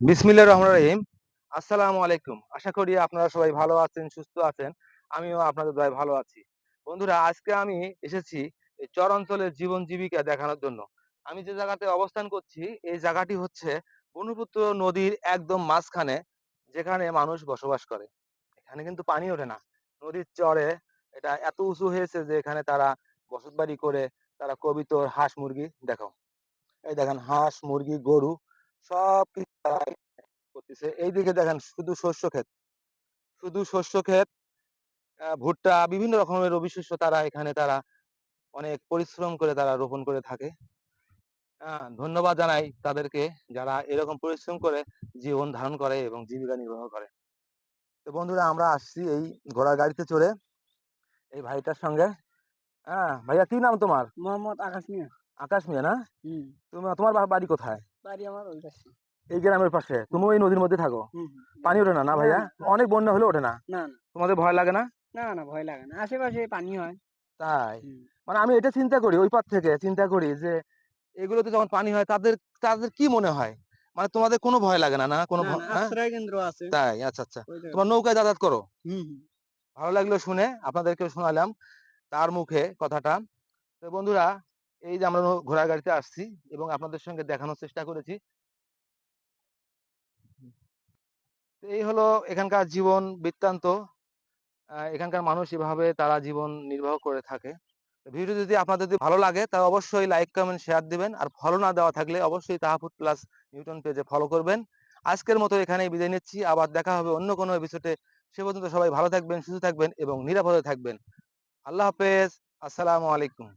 বিসমিল্লাহ রহমান রহিম। আসসালামু আলাইকুম। আশা করি আপনারা সবাই ভালো আছেন, সুস্থ আছেন। আমিও আপনাদের দয় ভালো আছি। বন্ধুরা, আজকে আমি এসেছি চর অঞ্চলের জীবন জীবিকা দেখানোর জন্য। আমি যে জায়গাতে অবস্থান করছি, এই জায়গাটি হচ্ছে ব্রহ্মপুত্র নদীর একদম মাঝখানে, যেখানে মানুষ বসবাস করে। এখানে কিন্তু পানি ওঠে না। নদীর চরে এটা এত উঁচু হয়েছে যে এখানে তারা বসত বাড়ি করে তারা কবিতর হাঁস মুরগি দেখো। এই দেখেন, হাঁস, মুরগি, গরু সব করতেছে। এইদিকে দেখেন শুধু শস্য ক্ষেত। শুধু শস্য ক্ষেত ভুট্টা বিভিন্ন রকমের রবি শস্য তারা এখানে তারা অনেক পরিশ্রম করে তারা রোপণ করে থাকে। ধন্যবাদ জানাই তাদেরকে যারা এরকম পরিশ্রম করে জীবন ধারণ করে এবং জীবিকা নির্বাহ করে। তো বন্ধুরা আমরা আসছি এই ঘোড়ার গাড়িতে চড়ে এই ভাইটার সঙ্গে। হ্যাঁ ভাইয়া কি নাম তোমার? মোহাম্মদ আকাশ মিয়া। আকাশ মিয়া না? তোমার বাড়ি কোথায়? বাড়ি আমার ওই পাশে এই গ্রামের পাশে? তুমি ওই নদীর মধ্যে থাকো? পানি ওঠে না? না ভাইয়া? অনেক বন্যা হলে ওঠে না? না তোমাদের ভয় লাগে না? না না ভয় লাগে না। আশেপাশে পানি হয়। তাই? মানে আমি এটা চিন্তা করি ওই পার থেকে চিন্তা করি যে এগুলোতে যখন পানি হয় তাদের তাদের কি মনে হয়? মানে তোমাদের কোনো ভয় লাগে না না? কোনো হ্যাঁ? আশ্রয় কেন্দ্র আছে। তাই? আচ্ছা আচ্ছা। তোমার নৌকায় যাতায়াত করো। ভালো লাগল শুনে আপনাদেরকে শোনালাম। তার মুখে কথাটা। তো বন্ধুরা এই যে আমরা ঘোড়ার গাড়িতে আসছি এবং আপনাদের সঙ্গে দেখানোর চেষ্টা করেছি। এই হলো এখানকার জীবন বৃত্তান্ত। এখানকার মানুষ এভাবে তারা জীবন নির্বাহ করে থাকে। ভিডিও যদি আপনাদের যদি ভালো লাগে, তাহলে অবশ্যই লাইক কমেন্ট শেয়ার দিবেন। আর ফলো না দেওয়া থাকলে অবশ্যই তাহাপুর প্লাস নিউটন পেজে ফলো করবেন। আজকের মতো এখানেই বিদায় নিচ্ছি। আবার দেখা হবে অন্য কোনো এপিসোডে সে পর্যন্ত সবাই ভালো থাকবেন, সুস্থ থাকবেন এবং নিরাপদে থাকবেন। আল্লাহ হাফেজ। আসসালামু আলাইকুম।